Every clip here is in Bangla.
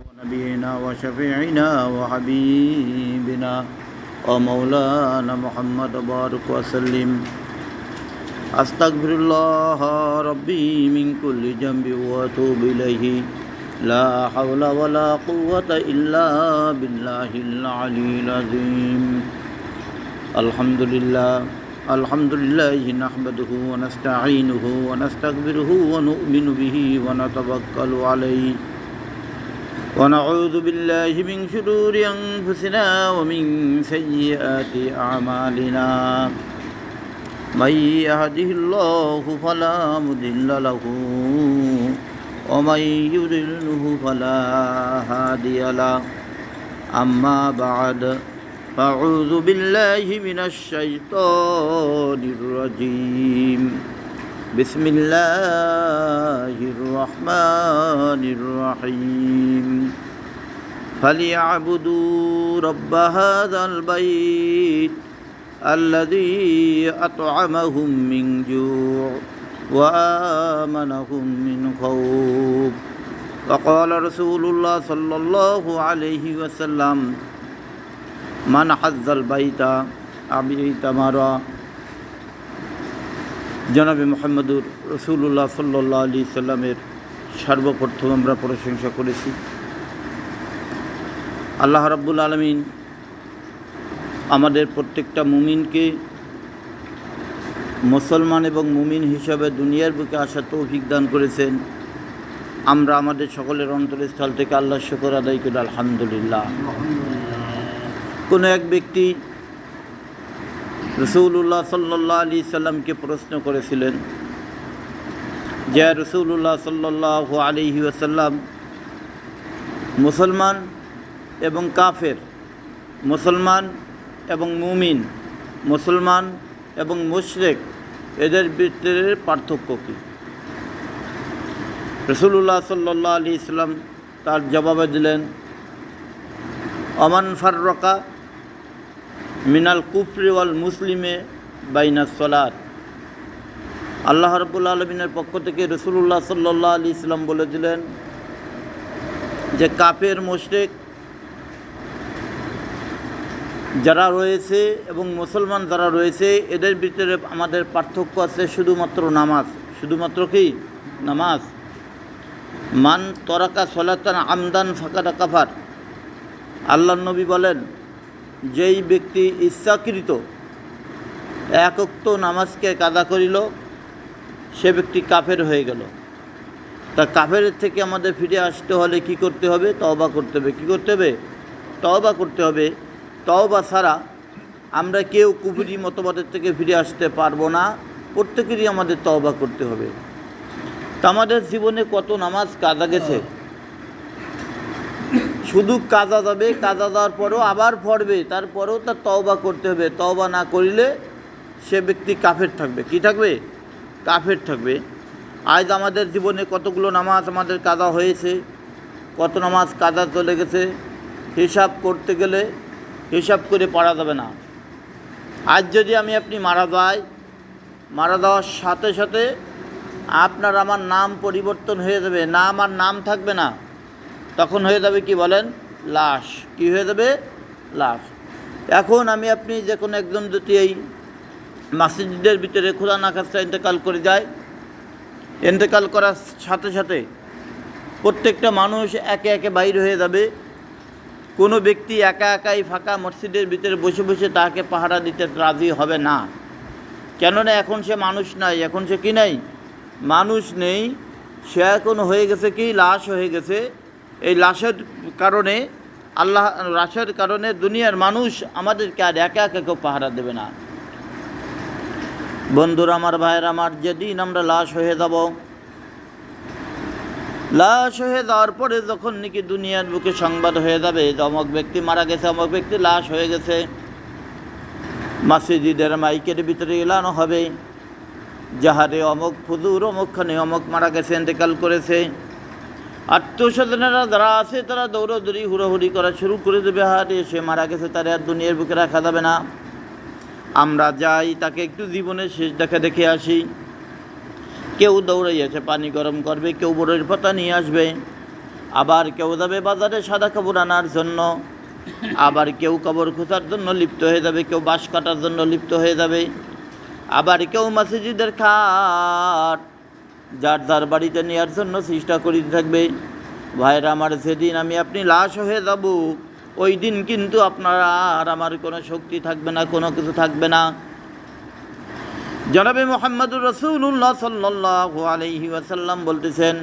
ونبينا وشفيعنا وحبيبنا ومولانا محمد بارك وسلم أستغفر الله ربي من كل جنب وأتوب إليه لا حول ولا قوة إلا بالله العلي العظيم الحمد لله الحمد لله نحمده ونستعينه ونستغفره ونؤمن به ونتوكل عليه ونعوذ بالله من شرور أنفسنا ومن سيئات أعمالنا من يهده الله فلا مضل له ومن يضلله فلا هادي له أما بعد فأعوذ بالله من الشيطان الرجيم بسم الله الرحمن الرحيم فليعبدوا رب هذا البيت الذي أطعمهم من جوع وآمنهم من خوف وقال رسول الله صلى الله عليه وسلم من حز البيت أبي تمارا জনাবে মোহাম্মদুর রসুল্লাহ সাল্লাহ আলি সাল্লামের সর্বপ্রথম আমরা প্রশংসা করেছি। আল্লাহ রাব্বুল আলমিন আমাদের প্রত্যেকটা মুমিনকে মুসলমান এবং মুমিন হিসাবে দুনিয়ার বুকে আসার তৌফিক দান করেছেন। আমরা আমাদের সকলের অন্তরস্থল থেকে আল্লাহ শুকর আদায় করি, আলহামদুলিল্লাহ। কোনো এক ব্যক্তি রসুল্লাহ সাল্লাহ আলি সাল্লামকে প্রশ্ন করেছিলেন যে রসুল্লাহ সাল্লাহ আলিহি ওসাল্লাম মুসলমান এবং কাফের, মুসলমান এবং মুমিন, মুসলমান এবং মুশরেক, এদের ভিতরে পার্থক্য কী? রসুল্লাহ সাল্লাহ আলি ইসলাম তার জবাবে দিলেন, অমান ফাররকা মিনাল কুফরি ওয়াল মুসলিমে বাইনা সলাদ আল্লাহ রবুল্লা আলমিনের পক্ষ থেকে রসুল্লাহ সাল্লাহ আলি ইসলাম বলে দিলেন যে কাপের মোশরেক যারা রয়েছে এবং মুসলমান যারা রয়েছে, এদের ভিতরে আমাদের পার্থক্য আছে শুধুমাত্র নামাজ। শুধুমাত্র কি? নামাজ। মান তরাকা সলাতান আমদান ফাঁকাটা কাফার। আল্লাহ নবী বলেন যেই ব্যক্তি ইচ্ছাকৃত একক্ত নামাজকে কাদা করিল, সে ব্যক্তি কাফের হয়ে গেল। তা কাফের থেকে আমাদের ফিরে আসতে হলে কি করতে হবে? তওবা করতে হবে। কী করতে হবে? তওবা করতে হবে। তওবা ছাড়া আমরা কেউ কুফুরি মতবাদের থেকে ফিরে আসতে পারব না। প্রত্যেকেরই আমাদের তওবা করতে হবে। তা আমাদের জীবনে কত নামাজ কাদা গেছে? শুধু কাজা যাবে, কাজা যাওয়ার পরেও আবার পড়বে তারপরেও তার তওবা করতে হবে। তওবা না করিলে সে ব্যক্তি কাফের থাকবে। কি থাকবে? কাফের থাকবে। আজ আমাদের জীবনে কতগুলো নামাজ আমাদের কাজা হয়েছে, কত নামাজ কাজা চলে গেছে, হিসাব করতে গেলে হিসাব করে পড়া যাবে না। আজ যদি আমি আপনি মারা যাই, মারা যাওয়ার সাথে সাথে আপনার আমার নাম পরিবর্তন হয়ে যাবে। নাম আর নাম থাকবে না। তখন হয়ে যাবে কি বলেন? লাশ। কি হয়ে যাবে? লাশ। এখন আমি আপনি যে কোনো একজন যদি এই মাসজিদের ভিতরে খোলা নাকাশটা ইন্তেকাল করে যায়, ইন্তেকাল করার সাথে সাথে প্রত্যেকটা মানুষ একে একে বাইর হয়ে যাবে। কোনো ব্যক্তি একা একাই ফাঁকা মসজিদের ভিতরে বসে বসে তাকে পাহারা দিতে রাজি হবে না। কেননা এখন সে মানুষ নাই। এখন সে কি নাই? মানুষ নেই। সে এখন হয়ে গেছে কি? লাশ হয়ে গেছে। এই লাশের কারণে, আল্লাহ লাশের কারণে দুনিয়ার মানুষ আমাদেরকে আর একা একা কেউ পাহারা দেবে না। বন্ধুরা, আমার ভাইয়ের, আমার যেদিন আমরা লাশ হয়ে যাব, লাশ হয়ে যাওয়ার পরে যখন নাকি দুনিয়ার বুকে সংবাদ হয়ে যাবে, যে অমক ব্যক্তি মারা গেছে, অমক ব্যক্তি লাশ হয়ে গেছে, মাসিজিদের মাইকের ভিতরে এলানো হবে, যাহারে অমক ফুজুর অমুকখানে অমক মারা গেছে, ইন্তেকাল করেছে আত্মস্বজনেরা যারা আছে, তারা দৌড়াদৌড়ি, হুড়োহুড়ি করা শুরু করে দেবে হারে সে মারা গেছে, তারা আর দুনিয়ার বুকে রাখা যাবে না। আমরা যাই, তাকে একটু জীবনের শেষ দেখা দেখে আসি। কেউ দৌড়াইয়াছে পানি গরম করবে, কেউ বড়ের পাতা নিয়ে আসবে। আবার কেউ যাবে বাজারে সাদা কাপড় আনার জন্য। আবার কেউ কবর খোঁচার জন্য লিপ্ত হয়ে যাবে, কেউ বাঁশ কাটার জন্য লিপ্ত হয়ে যাবে। আবার কেউ মসজিদের খাট যার যার বাড়িতে নেওয়ার জন্য চেষ্টা করিতে থাকবে। ভাইরা আমার, সেদিন আমি আপনি লাশ হয়ে যাব। ওই দিন কিন্তু আপনার আর আমার কোনো শক্তি থাকবে না, কোনো কিছু থাকবে না। জনাবে মোহাম্মদুর রসুল্লাহ সাল্লাহ আলহি ওয়াসাল্লাম বলতেছেন,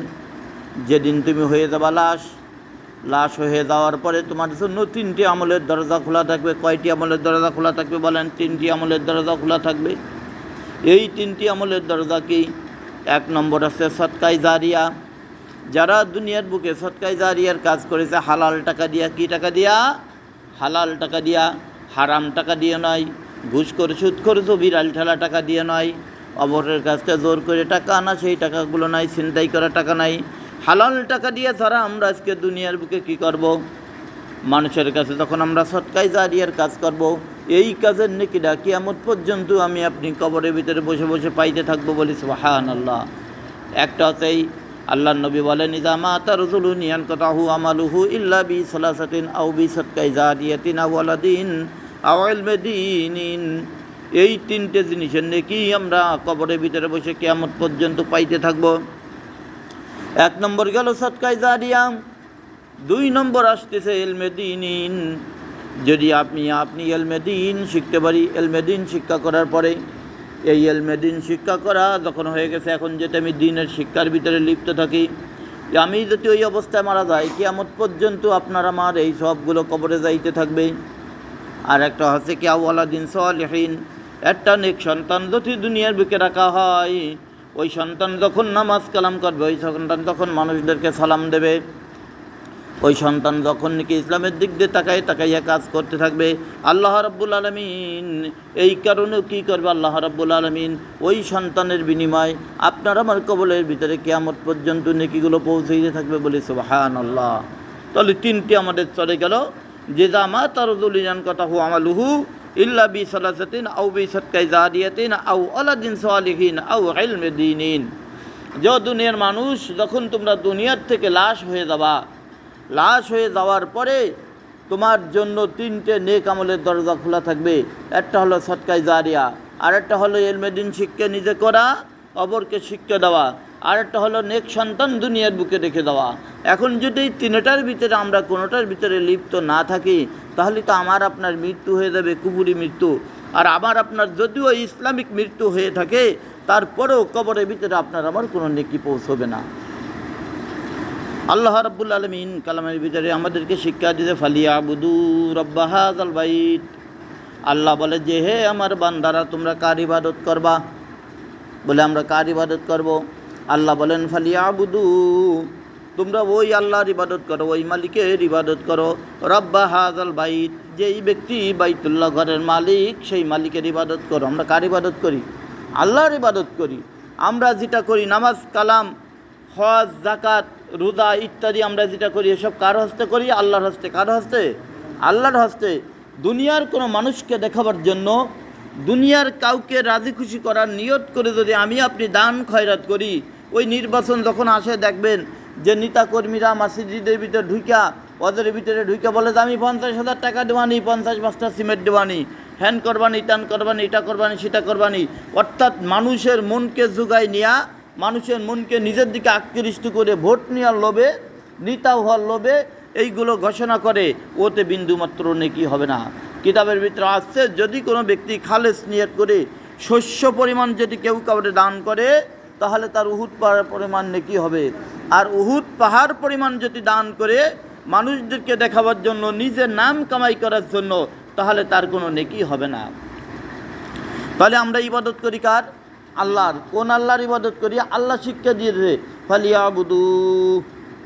যেদিন তুমি হয়ে যাবা লাশ লাশ হয়ে যাওয়ার পরে তোমার জন্য তিনটি আমলের দরজা খোলা থাকবে। কয়টি আমলের দরজা খোলা থাকবে বলেন? তিনটি আমলের দরজা খোলা থাকবে। এই তিনটি আমলের দরজা কি? এক নম্বর আছে সৎকাই জারিয়া। যারা দুনিয়ার বুকে সৎকাই জারিয়ার কাজ করেছে, হালাল টাকা দিয়া কি টাকা দিয়া? হালাল টাকা দিয়া, হারাম টাকা দিয়ে নয়। ঘুষ করে, সুদ করে, তো বিড়াল ঠেলা টাকা দিয়ে নয়। অপরের কাছ থেকে জোর করে টাকা আনা, সেই টাকাগুলো নাই, ছিনতাই করা টাকা নাই। হালাল টাকা দিয়ে ছাড়া আমরা আজকে দুনিয়ার বুকে কি করব। মানুষের কাছে তখন আমরা সৎকাই জারিয়ার কাজ করব। এই কাজের নেকিটা কিয়ামত পর্যন্ত আমি আপনি কবরের ভিতরে বসে বসে পাইতে থাকব বলি সুহান আল্লাহ একটা হচ্ছে আল্লাহ নবী বলেন ইজামা তারুজুলু নিয়ান কথাহু আমালুহু ইল্লা বি সালাসাতিন আউ বি সৎকাই জারিয়াতিন আওয়ালাদিন আওয়াল মেদিন এই তিনটে জিনিসের নেকি আমরা কবরের ভিতরে বসে কিয়ামত পর্যন্ত পাইতে থাকব। এক নম্বর গেল সৎকাই জারিয়াম দুই নম্বর আসতেছে এলমেদিন যদি আপনি আপনি এলমেদিন শিখতে পারি এলমেদিন শিক্ষা করার পরে এই এলমেদিন শিক্ষা করা যখন হয়ে গেছে, এখন যেটা আমি দিনের শিক্ষার ভিতরে লিপ্ত থাকি আমি যদি ওই অবস্থায় মারা যাই, কিয়ামত পর্যন্ত আপনার আমার এই সবগুলো কবরে যাইতে থাকবে। আর একটা হচ্ছে কি দিন সলিহীন। একটা নেক সন্তান যদি দুনিয়ার বুকে রাখা হয়, ওই সন্তান যখন নামাজ কালাম করবে, ওই সন্তান তখন মানুষদেরকে সালাম দেবে। ওই সন্তান যখন নাকি ইসলামের দিক দিয়ে তাকায়, তাকাইয়া কাজ করতে থাকবে, আল্লাহ রাব্বুল আলমিন, এই কারণেও কী করবে আল্লাহ রাব্বুল আলমিন? ওই সন্তানের বিনিময় আপনার আমার কবলের ভিতরে কেয়ামত পর্যন্ত নেকিগুলো পৌঁছাইতে থাকবে বলে সুবাহান আল্লাহ তাহলে তিনটি আমাদের চলে গেল। যে জামা তারুলিয়ান কথা হু আমালুহু ইল্লা বি সালাসাতিন আউ বি সৎকাই জাদিয়াতিন আউ আলাদিন সালিহিন আউ ইলমে দিনিন। যে দুনিয়ার মানুষ, যখন তোমরা দুনিয়ার থেকে লাশ হয়ে যাবা লাশ হয়ে যাওয়ার পরে তোমার জন্য তিনটে নেক আমলের দরজা খোলা থাকবে। একটা হলো সৎকাই জারিয়া আর একটা হলো এলমেদিন শিক্ষা নিজে করা, অপরকে শিক্ষা দেওয়া আর একটা হলো নেক সন্তান দুনিয়ার বুকে রেখে দেওয়া। এখন যদি তিনটার ভিতরে আমরা কোনোটার ভিতরে লিপ্ত না থাকি, তাহলে তো আমার আপনার মৃত্যু হয়ে যাবে, কুবুরি মৃত্যু। আর আমার আপনার যদিও ইসলামিক মৃত্যু হয়ে থাকে, তারপরেও কবরের ভিতরে আপনার আমার কোনো নেকি পৌঁছবে না। আল্লাহ রাব্বুল আলমিন কালামের ভিতরে আমাদেরকে শিক্ষা দিতে ফালিয়া বুদু রব্বাহাজ আল আল্লাহ বলে, যে হে আমার বান্দারা, তোমরা কার ইবাদত করবা? বলে, আমরা কার ইবাদত করব? আল্লাহ বলেন ফালিয়া বুদু তোমরা ওই আল্লাহর ইবাদত করো, ওই মালিকের ইবাদত করো। রব্বা হাজাল বাইত, যেই ব্যক্তি বাইতুল্লাহ ঘরের মালিক, সেই মালিকের ইবাদত করো। আমরা কার ইবাদত করি? আল্লাহর ইবাদত করি। আমরা যেটা করি, নামাজ, কালাম হজ জাকাত রোজা ইত্যাদি আমরা যেটা করি, এসব কার হস্তে করি? আল্লাহর হস্তে। কার হস্তে? আল্লাহর হস্তে। দুনিয়ার কোনো মানুষকে দেখাবার জন্য দুনিয়ার কাউকে রাজি খুশি করার নিয়ত করে যদি আমি আপনি দান খয়রাত করি, ওই নির্বাচন যখন আসে দেখবেন যে নেতা কর্মীরা মসজিদের ভিতরে ঢুইকা, ওদের ভিতরে ঢুইকা বলে যে, আমি পঞ্চাশ হাজার টাকা দেওয়ানি, পঞ্চাশ পাঁচটা সিমেন্ট দেওয়ানি হ্যান করবানি, টান করবানি, এটা করবানি, সেটা করবানি। অর্থাৎ মানুষের মনকে জোগাই নেওয়া মানুষের মনকে নিজের দিকে আকৃষ্ট করে ভোট নেওয়ার লোভে, নেতা হওয়ার লোভে এইগুলো ঘোষণা করে, ওতে বিন্দুমাত্র নেকি হবে না। কিতাবের ভিতরে আসছে, যদি কোনো ব্যক্তি খালেস নিয়ত করে শস্য পরিমাণ যদি কেউ কাউকে দান করে, তাহলে তার উহুদ পাহাড় পরিমাণ নেকি হবে। আর উহুদ পাহাড় পরিমাণ যদি দান করে, মানুষদেরকে দেখাবার জন্য, নিজের নাম কামাই করার জন্য, তাহলে তার কোনো নেকি হবে না। তাহলে আমরা ইবাদত করি কার? আল্লাহর, কোন আল্লাহর ইবাদত করি আল্লাহ শিক্ষা দিয়ে দেবে ফালিয়া বুদু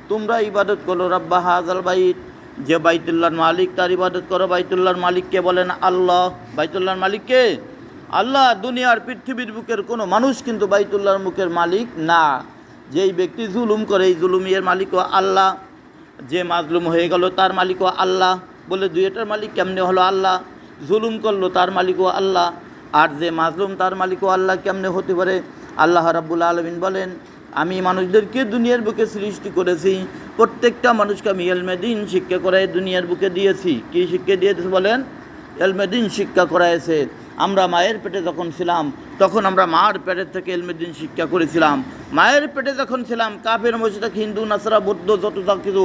তোমরা ইবাদত করো, রব্বা হাজাল বাইত। যে বাইতুল্লাহর মালিক, তার ইবাদত করো। বাইতুল্লাহর মালিককে বলেন আল্লাহ। বাইতুল্লাহর মালিককে আল্লাহ, দুনিয়ার পৃথিবীর বুকের কোনো মানুষ কিন্তু বাইতুল্লাহর মুখের মালিক না। যেই ব্যক্তি জুলুম করে, এই জুলুমিয়ের মালিকও আল্লাহ। যে মাজলুম হয়ে গেল, তার মালিকও আল্লাহ। বলে দুইটার মালিক কেমনে হলো আল্লাহ? জুলুম করল, তার মালিকও আল্লাহ। আর যে মাজলুম তার মালিকও আল্লাহ কেমনে হতে পারে? আল্লাহ রাব্বুল আলমিন বলেন, আমি মানুষদেরকে দুনিয়ার বুকে সৃষ্টি করেছি, প্রত্যেকটা মানুষকে আমি এলমেদিন শিক্ষা করাই দুনিয়ার বুকে দিয়েছি। কি শিক্ষা দিয়েছি বলেন? এলমেদিন শিক্ষা করাইছে। আমরা মায়ের পেটে যখন ছিলাম, তখন আমরা মার পেটের থেকে এলমেদিন শিক্ষা করেছিলাম। মায়ের পেটে যখন ছিলাম, কাফের, মসজিদ হিন্দু, নাসরা, বৌদ্ধ, যত যা কিছু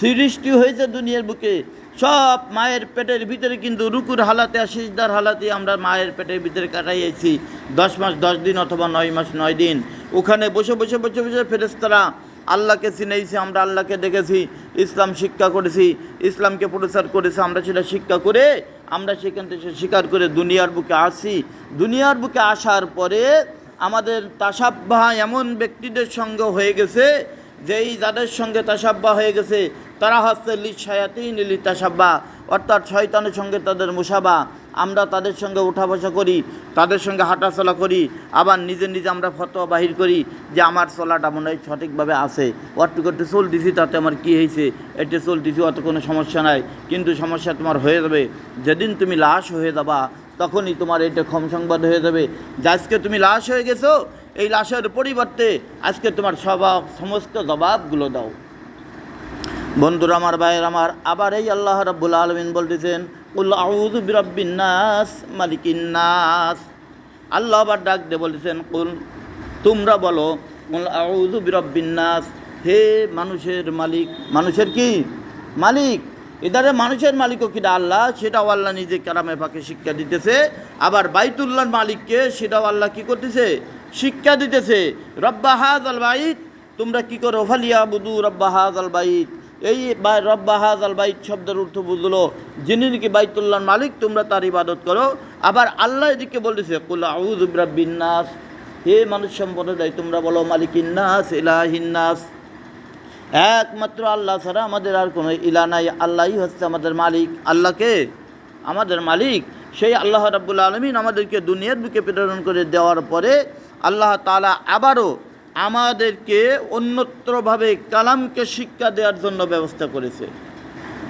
সৃষ্টি হয়েছে দুনিয়ার বুকে সব মায়ের পেটের ভিতরে কিন্তু রুকুর হালাতে আর সিজদার হালাতে আমরা মায়ের পেটের ভিতরে কাটাইয়েছি দশ মাস, দশ দিন অথবা নয় মাস, নয় দিন। ওখানে বসে বসে বসে বসে ফেরেস্তারা আল্লাহকে চিনেছি আমরা আল্লাহকে দেখেছি, ইসলাম শিক্ষা করেছি, ইসলামকে প্রচার করেছি, আমরা সেটা শিক্ষা করে, আমরা সেখান থেকে স্বীকার করে দুনিয়ার বুকে আসি। দুনিয়ার বুকে আসার পরে আমাদের তাসাব্বাহ এমন ব্যক্তিদের সঙ্গে হয়ে গেছে, যেই যাদের সঙ্গে তাসাব্বা হয়ে গেছে তারা হচ্ছে লি ছায়াতি নীলি তাসাব্বা অর্থাৎ শয়তানের সঙ্গে তাদের মুসাবা। আমরা তাদের সঙ্গে উঠা বসা করি, তাদের সঙ্গে হাঁটাচলা করি, আবার নিজে নিজে আমরা ফতোয়া বাহির করি যে আমার চলাটা মনে হয় সঠিকভাবে আছে। অট্টু করতে দিছি, তাতে আমার কী হয়েছে? এটা চলতেছি অত কোনো সমস্যা নাই। কিন্তু সমস্যা তোমার হয়ে যাবে। যেদিন তুমি লাশ হয়ে যাবা, তখনই তোমার এটা ক্ষম সংবাদ হয়ে যাবে যে আজকে তুমি লাশ হয়ে গেছো, এই লাশের পরিবর্তে আজকে তোমার স্বভাব সমস্ত জবাবগুলো দাও। বন্ধুরা আমার ভাইয়ের আমার, আবার এই আল্লাহ রাব্বুল আলমিন বলতেছেন উল আউযু বিরাব্বিন নাস, মালিকিন নাস। আল্লাহ আবার ডাক দিয়ে বলতেছেন, কুল, তোমরা বলো উল আউযু বিরাব্বিন নাস, হে মানুষের মালিক। মানুষের কি? মালিক। এদারে মানুষের মালিকও কিনা আল্লাহ, সেটাও আল্লাহ নিজে কারামে ফাঁকে শিক্ষা দিতেছে। আবার বাইতুল্লাহর মালিককে সেটাও আল্লাহ কি করতেছে? শিক্ষা দিতেছে। রব্বা হাজ আল বাইত, তোমরা কি করো? ফালিয়া বুদু রব্বা হাজ আল বাইত। এই রব্বা হাজ আল বাইত শব্দের অর্থ বুঝলো যিনি নাকি বাইতুল্লাহর মালিক, তোমরা তার ইবাদত করো। আবার আল্লাহ এদিকে বলতেছে, কুল হে মানুষ সম্প্রদায়, তোমরা বলো, মালিকিন নাস, ইলাহিন নাস। একমাত্র আল্লাহ ছাড়া আমাদের আর কোনো ইলা নাই। আল্লাহই হচ্ছে আমাদের মালিক। আল্লাহকে আমাদের মালিক। সেই আল্লাহ রাব্বুল আলমিন আমাদেরকে দুনিয়ার বুকে প্রেরণ করে দেওয়ার পরে আল্লাহ তাআলা আবারও আমাদেরকে অন্যত্রভাবে কালামকে শিক্ষা দেওয়ার জন্য ব্যবস্থা করেছে।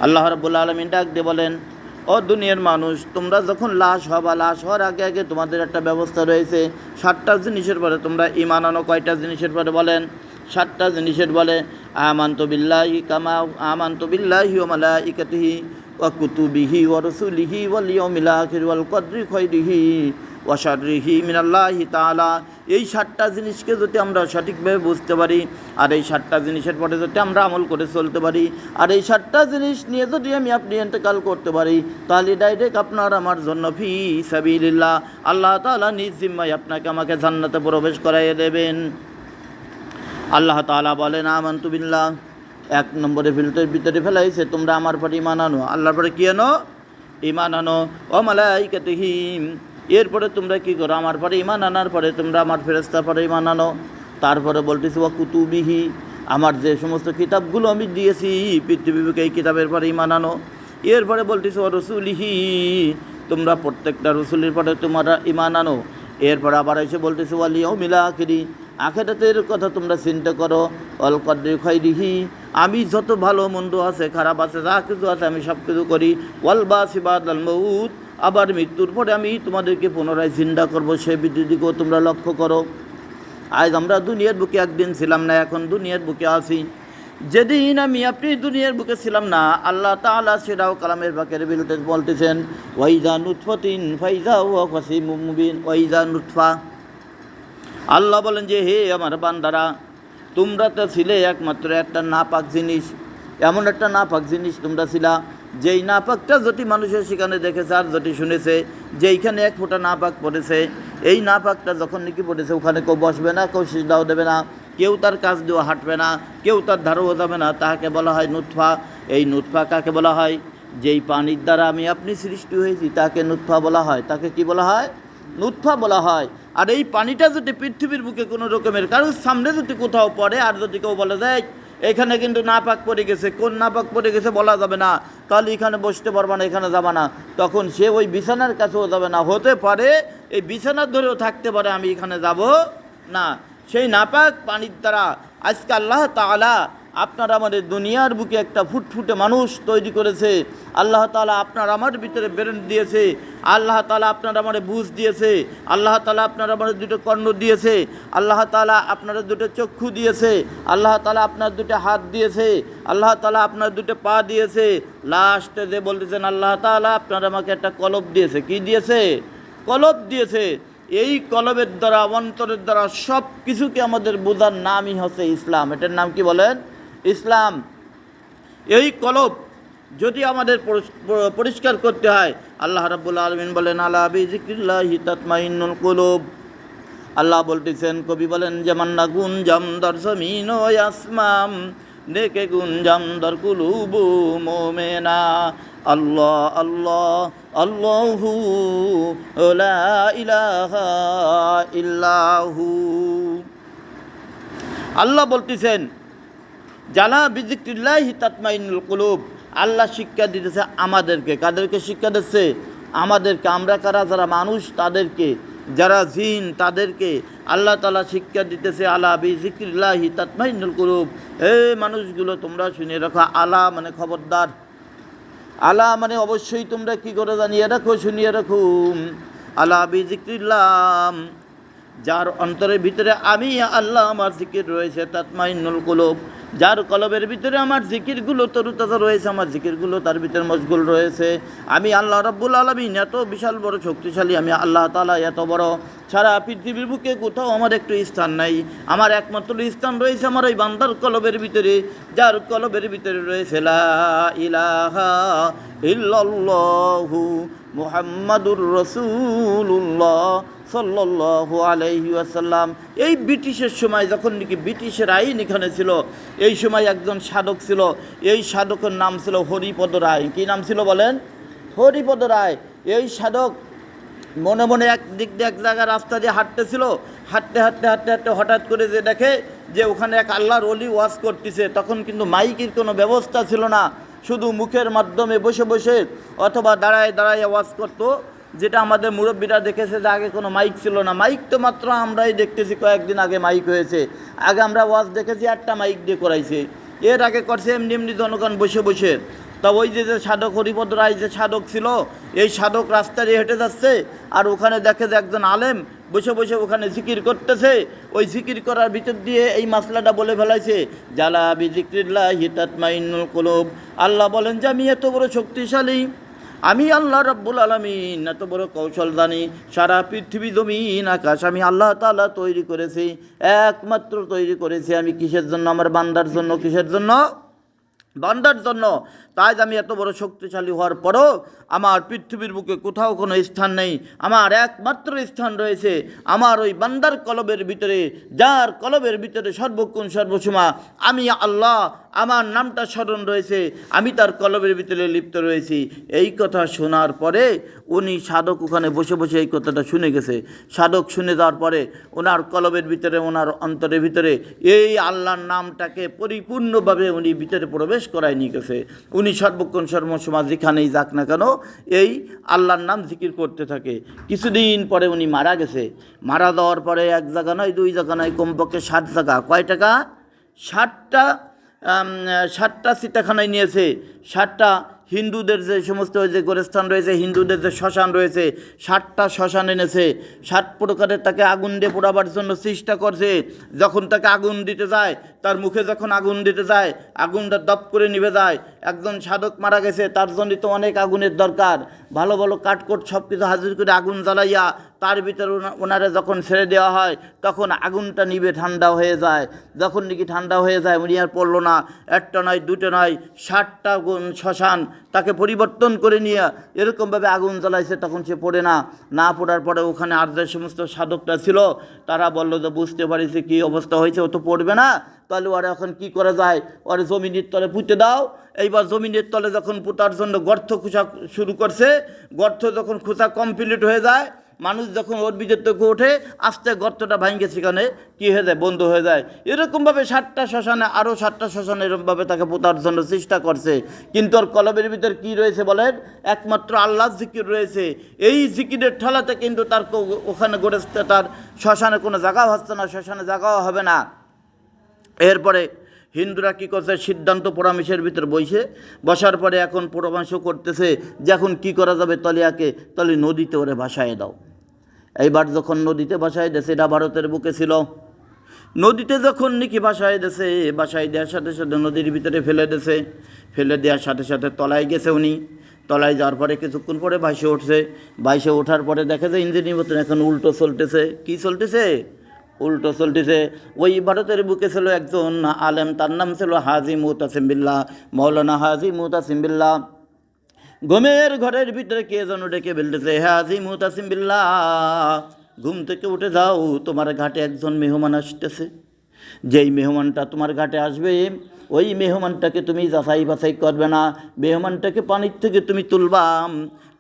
আল্লাহ রাব্বুল আলমিন ডাক দিয়ে বলেন, ও দুনিয়ার মানুষ, তোমরা যখন লাশ হবা, লাশ হওয়ার আগে আগে তোমাদের একটা ব্যবস্থা রয়েছে। সাতটা জিনিসের পরে তোমরা ইমান আনো। কয়টা জিনিসের পরে বলেন? সাতটা জিনিসের বলে, আমান্ত বিল্লাহি কামা, আমান্ত বিল্লাহি ও মালাইকাতিহি। ওয়াল কদরি খৈরিহি ওয়া শাররিহি মিনাল্লাহি তাআলা এই সাতটা জিনিসকে যদি আমরা সঠিকভাবে বুঝতে পারি, আর এই সাতটা জিনিসের পরে যদি আমরা আমল করে চলতে পারি, আর এই সাতটা জিনিস নিয়ে যদি আমি আপনি এন্তেকাল করতে পারি, তাহলে ডাইরেক্ট আপনার আমার জন্য ফি সাবিলিল্লাহ। আল্লাহ তাআলা নিজ জিম্মায় আপনাকে আমাকে জান্নাতে প্রবেশ করাইয়ে দেবেন। আল্লাহ তাআলা বলেন, আমন্তু বিল্লাহ। এক নম্বরে ফিল্টের ভিতরে ফেলাইছে, তোমরা আমার পরে ইমান আনো। আল্লাহর পরে কি আনো? ইমান আনো। ও মালাইকাতিহিম এরপরে তোমরা কি করো? আমার পরে ইমান আনার পরে তোমরা আমার ফেরস্তার পরে ইমান আনো। তারপরে বলতেছি ও কুতুবিহি। আমার যে সমস্ত কিতাবগুলো আমি দিয়েছি, পৃথিবীকে এই কিতাবের পরে ইমান আনো। এরপরে বলতেছি, ও রসুলিহি। তোমরা প্রত্যেকটা রসুলের পরে তোমরা ইমান আনো। এরপরে আবার এসে বলতেছে ওয়ালিয়াও মিলা আখিরি। আখেরাতের কথা তোমরা চিন্তা করো। অল কদ্রি খৈরিহি আমি যত ভালো মন্দ আছে, খারাপ আছে, যা কিছু আছে, আমি সব কিছু করি। ওয়াল বা সিবাদ আল মৌত আবার মৃত্যুর পরে আমি তোমাদেরকে পুনরায় চিন্তা করব, সে দিকেও তোমরা লক্ষ্য করো। আজ আমরা দুনিয়ার বুকে একদিন ছিলাম না, এখন দুনিয়ার বুকে আছি। যেদিন আমি আপনি দুনিয়ার বুকে ছিলাম না, আল্লাহ তাআলা সেটাও কালামের বাকের বিরুদ্ধে বলতেছেন, ওয়াইজা নুৎফতিন ফাইজা ও ফাসিম মুবিন। ওয়াইজা নুৎফা আল্লাহ বলেন যে, হে আমার বান্দারা, তোমরা তো ছিলে একমাত্র একটা নাপাক জিনিস। এমন একটা নাপাক জিনিস তোমরা ছিলা, যেই নাপাকটা যদি মানুষের সেখানে দেখেছে আর যদি শুনেছে যে এইখানে এক ফোঁটা নাপাক পড়েছে, এই নাপাকটা যখন নাকি পড়েছে, ওখানে কেউ বসবে না, কেউ সিজদাও দেবে না, কেউ তার কাজ দিয়ে হাঁটবে না, কেউ তার ধারও যাবে না, তাহাকে বলা হয় নুৎফা এই নুৎফা কাকে বলা হয়? যেই পানির দ্বারা আমি আপনি সৃষ্টি হয়েছি, তাকে নুৎফা বলা হয়। তাকে কি বলা হয়? নুৎফা বলা হয়। আর এই পানিটা যদি পৃথিবীর বুকে কোনো রকমের, কারোর সামনে যদি কোথাও পড়ে, আর যদি কেউ বলে দেয় এখানে কিন্তু নাপাক পড়ে গেছে, কোন নাপাক পড়ে গেছে বলা যাবে না তাহলে এখানে বসতে পারবে না, এখানে যাবে না। তখন সে ওই বিছানার কাছেও যাবে না। হতে পারে এই বিছানার ধরেও থাকতে পারে, আমি এখানে যাব না। সেই নাপাক পানির দ্বারা আজকে আল্লাহ তাআলা আপনার আমাদের দুনিয়ার বুকে একটা ফুটফুটে মানুষ তৈরি করেছে। আল্লাহ তালা আপনার আমার ভিতরে ব্রেন দিয়েছে। আল্লাহ তালা আপনার আমার বুঝ দিয়েছে। আল্লাহ তালা আপনার আমার দুটো কর্ণ দিয়েছে। আল্লাহ তালা আপনারা দুটো চক্ষু দিয়েছে। আল্লাহ তালা আপনার দুটো হাত দিয়েছে। আল্লাহ তালা আপনার দুটো পা দিয়েছে। লাস্টে যে বলতেছেন, আল্লাহ তালা আপনার আমাকে একটা কলব দিয়েছে। কি দিয়েছে? কলব দিয়েছে। এই কলবের দ্বারা, অন্তরের দ্বারা সব কিছুকে আমাদের বোঝার নামই হচ্ছে ইসলাম। এটার নাম কি বলেন? ইসলাম। এই কলব যদি আমাদের পরিষ্কার করতে হয়, আল্লাহ রাব্বুল আলমিন বলেন, আলা বিজিকিল্লাহি তাতমাইন্নুল কুলুব। আল্লাহ বলতেছেন, কবি বলেন, যেমন না গুঞ্জাম দর্শমিন ও আসমাম ডেকে গুঞ্জাম দর কুলুবু মোমেনা। আল্লাহ আল্লাহ, আল্লাহু লা ইলাহা ইল্লাহু। আল্লাহ বলতেছেন জালা বিজিকিল্লাহি তাতমাইনুল কুলুব। আল্লাহ শিক্ষা দিতেছে আমাদেরকে। কাদেরকে শিক্ষা দিচ্ছে? আমাদেরকে। আমরা কারা? যারা মানুষ, তাদেরকে। যারা জিন, তাদেরকে। আল্লাহ তালা শিক্ষা দিতেছে আলা বিজিকিল্লাহি তাতমাইনুল কুলুব। এ মানুষগুলো, তোমরা শুনে রাখো। আলা মানে খবরদার। আলা মানে অবশ্যই তোমরা কি করে জানিয়ে রাখো, শুনিয়ে রাখো। আলা বিজিকিল্লাম যার অন্তরের ভিতরে আমি আল্লাহ, আমার জিকির রয়েছে তাতমাইনুল কুলুব। যার কলবের ভিতরে আমার জিকিরগুলো তরুতাজা রয়েছে, আমার জিকিরগুলো তার ভিতরে মশগুল রয়েছে। আমি আল্লাহ রব্বুল আলমিন এত বিশাল বড় শক্তিশালী, আমি আল্লাহ তালা এত বড়, সারা পৃথিবীর বুকে কোথাও আমার একটু স্থান নাই। আমার একমাত্র স্থান রয়েছে আমার ওই বান্দার কলবের ভিতরে, যার কলবের ভিতরে রয়েছে, লা ইলাহা মুহাম্মাদুর রসুল্লাহ সাল্লাল্লাহু আলাইহি ওয়াসাল্লাম। এই ব্রিটিশের সময় যখন নাকি ব্রিটিশের আইন এখানে ছিল, এই সময় একজন সাধক ছিল, এই সাধকের নাম ছিল হরিপদ রায়। কী নাম ছিল বলেন? হরিপদ রায়। এই সাধক মনে মনে এক দিক দিয়ে এক জায়গায় রাস্তা দিয়ে হাঁটতেছিল হাঁটতে হাঁটতে হাঁটতে হাঁটতে হঠাৎ করে যে দেখে যে ওখানে এক আল্লাহর অলি ওয়াজ করতেছে, তখন কিন্তু মাইকের কোনো ব্যবস্থা ছিল না। শুধু মুখের মাধ্যমে বসে বসে অথবা দাঁড়ায় দাঁড়ায় ওয়াজ করতো। যেটা আমাদের মুরব্বীরা দেখেছে যে আগে কোনো মাইক ছিল না। মাইক তো মাত্র আমরাই দেখতেছি, কয়েকদিন আগে মাইক হয়েছে। আগে আমরা ওয়াজ দেখেছি, একটা মাইক দিয়ে করাইছে। এর আগে করছে, এমনি এমনি জনগণ বসে বসে। তা ওই যে যে সাধক হরিপদ রায় যে সাধক ছিল, এই সাধক রাস্তা দিয়ে হেঁটে যাচ্ছে, আর ওখানে দেখে যে একজন আলেম বসে বসে ওখানে জিকির করতেছে। ওই জিকির করার ভিতর দিয়ে এই মাসলাটা বলে ফেলাইছে, জালা বিজিক্রিল্লাহ হিতাতমাইনুল কলব। আল্লাহ বলেন যে, আমি এত বড় শক্তিশালী আমি আল্লাহ রব্বুল আলমিন, এত বড় কৌশল জানি সারা পৃথিবী জমিন, আকাশ আমি আল্লাহ তালা তৈরি করেছি, একমাত্র তৈরি করেছি আমি কিসের জন্য? আমার বান্দার জন্য, কিসের জন্য? বান্দার জন্য। তাই আমি এত বড় শক্তিশালী হওয়ার পরও আমার পৃথিবীর বুকে কোথাও কোনো স্থান নেই। আমার একমাত্র স্থান রয়েছে আমার ওই বান্দার কলবের ভিতরে, যার কলবের ভিতরে সর্বক্ষণ সর্বসমা। আমি আল্লাহ, আমার নামটা স্মরণ রয়েছে, আমি তার কলবের ভিতরে লিপ্ত রয়েছি। এই কথা শোনার পরে উনি সাধক ওখানে বসে বসে এই কথাটা শুনে গেছে। সাধক শুনে যাওয়ার পরে ওনার কলবের ভিতরে, ওনার অন্তরের ভিতরে এই আল্লাহর নামটাকে পরিপূর্ণভাবে উনি ভিতরে প্রবেশ করায় নিয়ে গেছে উনি সর্বক্ষণ সর্বসময় যেখানেই যাক না কেন, এই আল্লাহর নাম জিকির করতে থাকে। কিছুদিন পরে উনি মারা গেছে। মারা যাওয়ার পরে এক জায়গা নয়, দুই জায়গা নয়, কমপক্ষে ষাট জায়গা। কয় টাকা? ষাটটা ষাটটা সীতাখানায় নিয়েছে। ষাটটা হিন্দুদের যে সমস্ত যে গোরস্থান রয়েছে, হিন্দুদের যে শ্মশান রয়েছে, ষাটটা শ্মশান এনেছে। ষাট প্রকারের তাকে আগুন দিয়ে পোড়াবার জন্য চেষ্টা করছে। যখন তাকে আগুন দিতে যায়, তার মুখে যখন আগুন দিতে যায়, আগুনটা দপ করে নিভে যায়। একজন সাধক মারা গেছে, তার জন্য তো অনেক আগুনের দরকার। ভালো ভালো কাঠকোট সব কিছু হাজির করে আগুন জ্বালাইয়া তার ভিতরে ওনা- ওনারে যখন ছেড়ে দেওয়া হয়, তখন আগুনটা নিবে ঠান্ডা হয়ে যায়। যখন নাকি ঠান্ডা হয়ে যায়, উনি আর পড়ল না। একটা নয়, দুটো নয় ষাটটা গুণ শ্মশান তাকে পরিবর্তন করে নিয়ে এরকমভাবে আগুন জ্বালাইছে, তখন সে পড়ে না। না পড়ার পরে ওখানে আর যে সমস্ত সাধকটা ছিল, তারা বলল যে, বুঝতে পারিছে কী অবস্থা হয়েছে, ও তো পড়বে না। তাহলে ওরা এখন কি করা যায়? ওরা জমিনের তলে পুঁতে দাও। এইবার জমিনের তলে যখন পুঁতার জন্য গর্ত খোঁচা শুরু করছে, গর্ত যখন খোঁচা কমপ্লিট হয়ে যায় মানুষ যখন ওর ভিতর থেকে ওঠে, আস্তে গর্তটা ভাঙে সেখানে কী হয়ে যায়? বন্ধ হয়ে যায়। এরকমভাবে ষাটটা শ্মশানে, আরও ষাটটা শ্মশানে এরকমভাবে তাকে পোতার জন্য চেষ্টা করছে। কিন্তু ওর কলবের ভিতর কী রয়েছে বলেন? একমাত্র আল্লাহ জিকির রয়েছে। এই জিকিরের ঠেলাতে কিন্তু তার ওখানে গড়েছে তার শ্মশানে কোনো জায়গাও হচ্ছে না, শ্মশানে জায়গাও হবে না। এরপরে হিন্দুরা কী করছে? সিদ্ধান্ত পরামর্শের ভিতর বসে বসার পরে এখন পরামর্শ করতেছে যে এখন কী করা যাবে তলিয়াকে? তলে নদীতে ওরে ভাসায় দাও। এইবার যখন নদীতে ভাসায় দেছে এটা ভারতের বুকে ছিল। নদীতে যখন নাকি বাসায় দেছে বাসায় দেওয়ার সাথে সাথে নদীর ভিতরে ফেলে দেছে ফেলে দেওয়ার সাথে সাথে তলায় গেছে উনি। তলায় যাওয়ার পরে কিছুক্ষণ পরে ভাসে উঠছে। ভাসে ওঠার পরে দেখে যে ইঞ্জিনের মতন এখন উল্টো চলতেছে। কি চলতেছে? উল্টো চলতেছে। ওই ভারতের বুকে ছিল একজন আলেম, তার নাম ছিল হাজি মুতাসিম বিল্লাহ। মৌলানা হাজি মুতাসিম বিল্লাহ। ঘুমের ঘরের ভিতরে কে যেন ডেকে বেলতেছে হ্যাঁ আজি মুতাসিম বিল্লা ঘুম থেকে উঠে যাও, তোমার ঘাটে একজন মেহমান আসতেছে। যেই মেহমানটা তোমার ঘাটে আসবে, ওই মেহমানটাকে তুমি যাচাই বাছাই করবে না। মেহমানটাকে পানির থেকে তুমি তুলবা।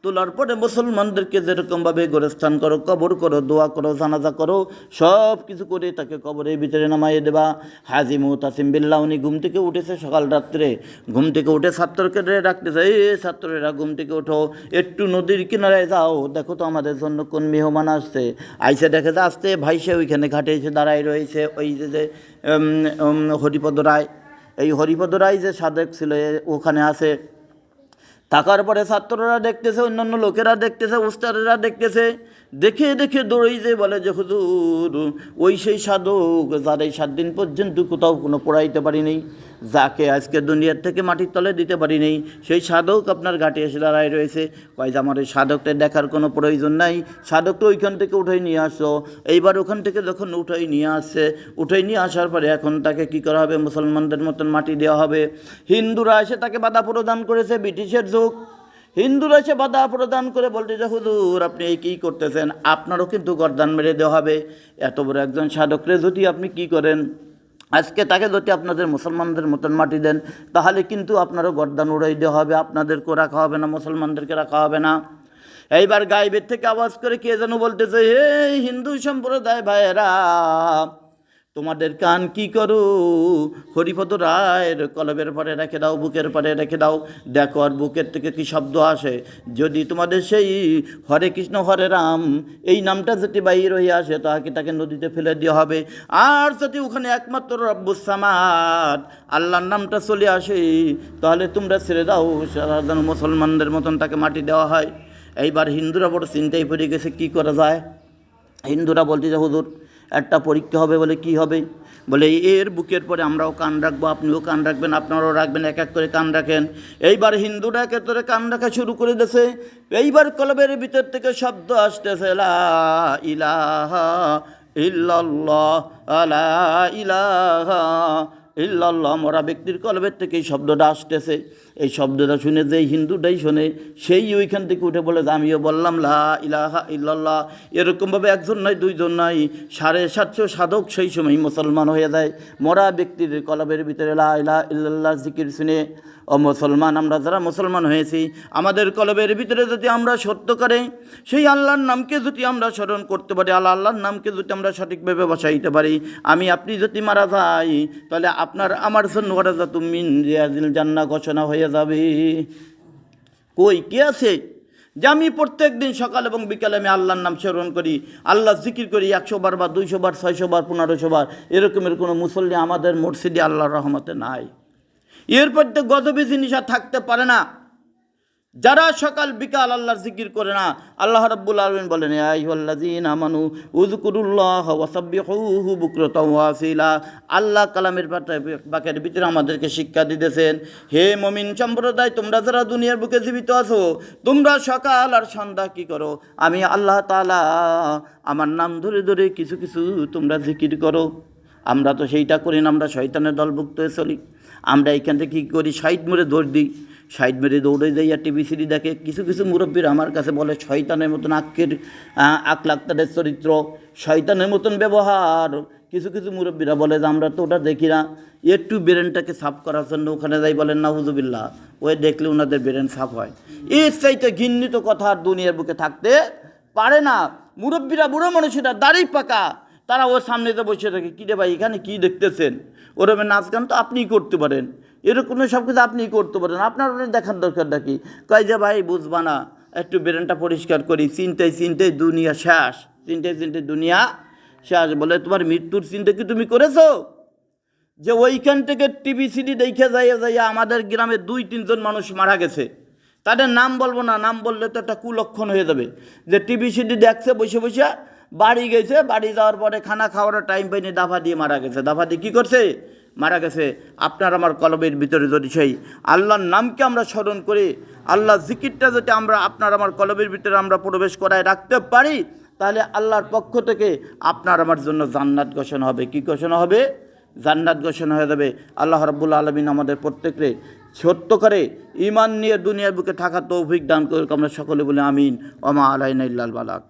তোলার পরে মুসলমানদেরকে যেরকমভাবে গোরস্থান করো, কবর করো, দোয়া করো, জানাজা করো, সব কিছু করে তাকে কবরের ভিতরে নামাইয়ে দেবা। হাজি মুতাসিম বিল্লাহ উনি ঘুম থেকে উঠেছে সকাল রাত্রে। ঘুম থেকে উঠে ছাত্রকে ডাকতেছে এই ছাত্ররা, ঘুম থেকে ওঠো, একটু নদীর কিনারায় যাও, দেখো তো আমাদের জন্য কোন মেহমান আসছে। আইসে দেখে যে আসতে ভাইসে ওইখানে ঘাটে এসে দাঁড়াই রয়েছে, ওই যে হরিপদ রায়। এই হরিপদ রায় যে সাদেক ছিল ওখানে আছে। থাকার পরে ছাত্ররা দেখতেছে অন্যান্য লোকেরা দেখতেছে উস্তাদেরা দেখতেছে। দেখে দেখে দৌড়াইতে বলে যে, হুজুর, ওই সেই সাধক যার এই সাত দিন পর্যন্ত কোথাও কোনো পড়াইতে পারিনি যাকে আজকে দুনিয়ার থেকে মাটির তলে দিতে পারিনি সেই সাধক আপনার ঘাটে এসে দাঁড়ায় রয়েছে। কয় যে, আমার ওই সাধকটা দেখার কোনো প্রয়োজন নাই। সাধকটা ওইখান থেকে উঠাই নিয়ে আসো। এইবার ওখান থেকে যখন উঠাই নিয়ে আসছে উঠাই নিয়ে আসার পরে এখন তাকে কি করা হবে? মুসলমানদের মতন মাটি দেওয়া হবে। হিন্দুরা এসে তাকে বাধা প্রদান করেছে, ব্রিটিশের যুগ। হিন্দুরা এসে বাধা প্রদান করে বলতে যে, হুজুর, আপনি এই কী করতেছেন? আপনারও কিন্তু গরদান মেরে দেওয়া হবে। এত বড় একজন সাধকরে যদি আপনি কি করেন? আজকে তাকে যদি আপনাদের মুসলমানদের মতন মাটি দেন, তাহলে কিন্তু আপনারও গরদান উড়াই দেওয়া হবে। আপনাদেরকেও রাখা হবে না, মুসলমানদেরকে রাখা হবে না। এইবার গাইবের থেকে আওয়াজ করে কে যেন বলতেছে, হে হিন্দু সম্প্রদায় ভাইয়েরা তোমাদের কান কি করো? হরিপদ রায়ের কলবের পরে রেখে দাও, বুকের পরে রেখে দাও। দেখো আর বুকের থেকে কি শব্দ আসে? যদি তোমাদের সেই হরে কৃষ্ণ, হরে রাম এই নামটা যদি বাইর হয়ে আসে তাকে তাকে নদীতে ফেলে দেওয়া হবে? আর যদি ওখানে একমাত্র রব্বুসামাদ আল্লাহর নামটা চলে আসে, তাহলে তোমরা ছেড়ে দাও। যেন মুসলমানদের মতন তাকে মাটি দেওয়া হয়। এইবার হিন্দুরা বড় চিন্তায় পড়ে গেছে, কি করা যায়? হিন্দুরা বলতে যে, হুজুর একটা পরীক্ষা হবে বলে কি হবে? বলে, এর বুকের পরে আমরাও কান রাখব, আপনিও কান রাখবেন, আপনারাও রাখবেন, এক এক করে কান রাখেন। এইবার হিন্দুরা একে তোরে কান রাখা শুরু করে দিয়েছে। এইবার কলবের ভিতর থেকে শব্দ আসতেছে, লা ইলাহা ইল্লাল্লাহ ইলাহা ইল্লাল্লাহ। মরা ব্যক্তির কলবের থেকে এই শব্দটা আসতেছে। এই শব্দটা শুনে যে হিন্দুটাই শোনে, সেই ওইখান থেকে উঠে বলে যে, আমিও বললাম, লা ইলাহা ইল্লাল্লাহ। এরকমভাবে একজন নয়, দুইজন নয়, সাড়ে সাতশো সাধক সেই সময় মুসলমান হয়ে যায়। মরা ব্যক্তির কলবের ভিতরে লা ইলাহা ইল্লাল্লাহ জিকির শুনে, ও মুসলমান, আমরা যারা মুসলমান হয়েছি, আমাদের কলবের ভিতরে যদি আমরা সত্য করে সেই আল্লাহর নামকে যদি আমরা স্মরণ করতে পারি, আল্লাহ আল্লাহর নামকে যদি আমরা সঠিকভাবে বসাইতে পারি, আমি আপনি যদি মারা যাই, তাহলে আপনার, আমার জন্য ওরা তুমি জান্না ঘোষণা হয়ে যাবে। কই, কে আছে? যে আমি প্রত্যেক দিন সকাল এবং বিকালে আমি আল্লাহর নাম স্মরণ করি, আল্লাহ জিকির করি একশো বার বা দুইশো বার, ছয়শো বার, পনেরোশো বার, এরকমের কোনো মুসল্লি আমাদের মসজিদে আল্লাহর রহমতে নাই। এরপর তো গজবি জিনিস আর থাকতে পারে না। যারা সকাল বিকাল আল্লাহর জিকির করে না, আল্লাহ রাব্বুল আলমিন বলেন আমানু উযকুরুল্লাহ ওয়া সাব্বিহুহু বুকরাতাও আল্লাহ কালামের বাকের ভিতরে আমাদেরকে শিক্ষা দিতেছেন, হে মমিন সম্প্রদায়, তোমরা যারা দুনিয়ার বুকে জীবিত আছো, তোমরা সকাল আর সন্ধ্যা কি করো? আমি আল্লাহ তাআলা আমার নাম ধরে ধরে কিছু কিছু তোমরা জিকির করো। আমরা তো সেইটা করি না, আমরা শয়তানের দলভুক্ত হয়ে চলি। আমরা এইখান থেকে কী করি? সাইড মেরে দৌড় দিই। সাইড মেরে দৌড়ে যাই আর টিভি সিডি দেখে। কিছু কিছু মুরব্বীর আমার কাছে বলে, শয়তানের মতন আক্কের আকলাক্তারের চরিত্র, শয়তানের মতন ব্যবহার। কিছু কিছু মুরব্বীরা বলে, যে আমরা তো ওটা দেখি না। একটু ব্রেনটাকে সাফ করার জন্য ওখানে যাই বলেন না হুজুবিল্লা ওই দেখলে ওনাদের ব্রেন সাফ হয়। এর চাইতে ঘিন্নিত কথা আর দুনিয়ার বুকে থাকতে পারে না। মুরব্বীরা, বুড়ো মানুষেরা, দাড়ি পাকা। তারা ওর সামনেতে বসে থাকে, কী রে ভাই, এখানে কী দেখতেছেন? ওরমে নাচ গান তো আপনিই করতে পারেন। এরকম সব কিছু আপনিই করতে পারেন। আপনার দেখার দরকারটা কি কয় যে, ভাই, বুঝবা না, একটু ব্রেনটা পরিষ্কার করি চিন্তায় চিন্তায় দুনিয়া শেষ চিন্তায় চিন্তায় দুনিয়া শেষ। বলে, তোমার মৃত্যুর চিন্তা কি তুমি করেছ? যে ওইখান থেকে টিভি, সিডি দেখে যাইয়া যাইয়া আমাদের গ্রামে দুই, তিনজন মানুষ মারা গেছে। তাদের নাম বলব না, নাম বললে তো একটা কুলক্ষণ হয়ে যাবে। যে টিভি, সিডি দেখছে, বসে বসে বাড়ি গেছে, বাড়ি যাওয়ার পরে খানা খাওয়ার টাইম পাইনি, দাফা দিয়ে মারা গেছে। দাফা দিয়ে কী করছে? মারা গেছে। আপনার আমার কলবের ভিতরে যদি সেই আল্লাহর নামকে আমরা স্মরণ করি, আল্লাহ জিকিরটা যদি আমরা আপনার আমার কলবের ভিতরে আমরা প্রবেশ করায় রাখতে পারি, তাহলে আল্লাহর পক্ষ থেকে আপনার আমার জন্য জান্নাত ঘোষণা হবে। কি ঘোষণা হবে? জান্নাত ঘোষণা হয়ে যাবে। আল্লাহ রাব্বুল আলমিন আমাদের প্রত্যেককে সত্য করে ইমান নিয়ে দুনিয়ার বুকে থাকা তৌফিক দান করে আমরা সকলে বলে আমিন। ওমা আলাইনা ইল্লাল বালাক